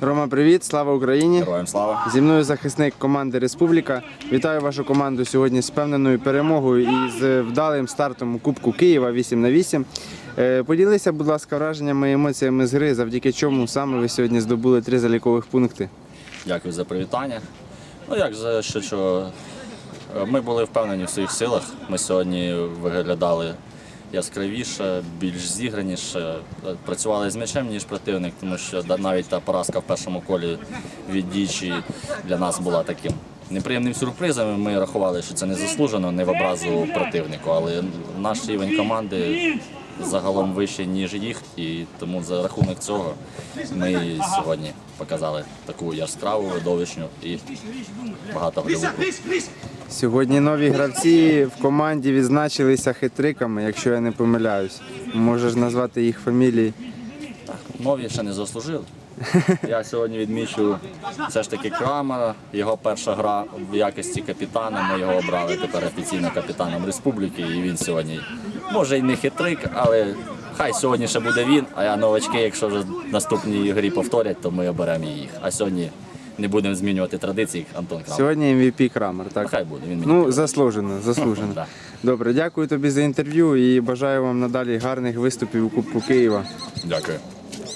Рома, привіт, слава Україні! Героям слава. Зі мною захисник команди Республіка. Вітаю вашу команду сьогодні з впевненою перемогою і з вдалим стартом у Кубку Києва 8 на 8. Е, Поділися, будь ласка, враженнями і емоціями з гри, завдяки чому саме ви сьогодні здобули три залікових пункти. Дякую за привітання. Ну як за що, що е, ми були впевнені в своїх силах. Ми сьогодні виглядали яскравіше, більш зіграніше, е, працювали з м'ячем, ніж противник, тому що навіть та поразка в першому колі від дічі для нас була таким. Неприємним сюрпризом ми рахували, що це не заслужено, не в образу противнику, але наш рівень команди загалом вищий, ніж їх, і тому за рахунок цього ми сьогодні показали таку яскраву, видовищну і багато гольову. Сьогодні нові гравці в команді відзначилися хитриками, якщо я не помиляюсь. Можеш назвати їх фамілії. Нові ще не заслужили. Я сьогодні відмічу все ж таки Крамера. Його перша гра в якості капітана. Ми його обрали тепер офіційно капітаном республіки. І він сьогодні може й не хитрик, але хай сьогодні ще буде він. А я новачки, якщо вже в наступній грі повторять, то ми оберемо їх. А сьогодні не будемо змінювати традиції. Антон Крамер. Сьогодні MVP Крамер, так? Хай буде. Він мені Ну, заслужено, заслужено. Да. Добре, дякую тобі за інтерв'ю і бажаю вам надалі гарних виступів у Кубку Києва. Дякую.